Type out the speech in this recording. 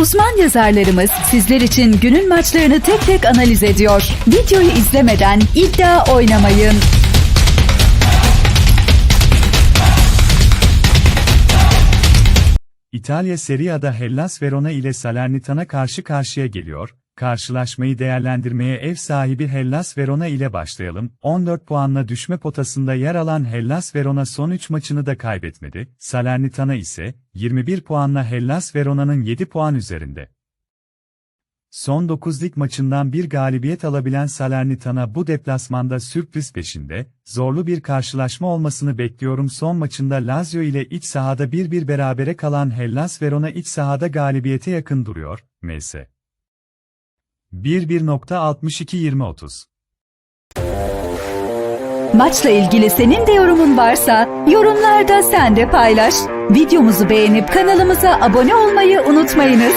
Uzman yazarlarımız sizler için günün maçlarını tek tek analiz ediyor. Videoyu izlemeden iddia oynamayın. İtalya Serie A'da Hellas Verona ile Salernitana karşı karşıya geliyor. Karşılaşmayı değerlendirmeye ev sahibi Hellas Verona ile başlayalım. 14 puanla düşme potasında yer alan Hellas Verona son 3 maçını da kaybetmedi. Salernitana ise 21 puanla Hellas Verona'nın 7 puan üzerinde. Son 9 lig maçından bir galibiyet alabilen Salernitana bu deplasmanda sürpriz peşinde, zorlu bir karşılaşma olmasını bekliyorum. Son maçında Lazio ile iç sahada 1-1 berabere kalan Hellas Verona iç sahada galibiyete yakın duruyor, MS. 1-1.62-20-30 Maçla ilgili senin de yorumun varsa yorumlarda sen de paylaş. Videomuzu beğenip kanalımıza abone olmayı unutmayınız.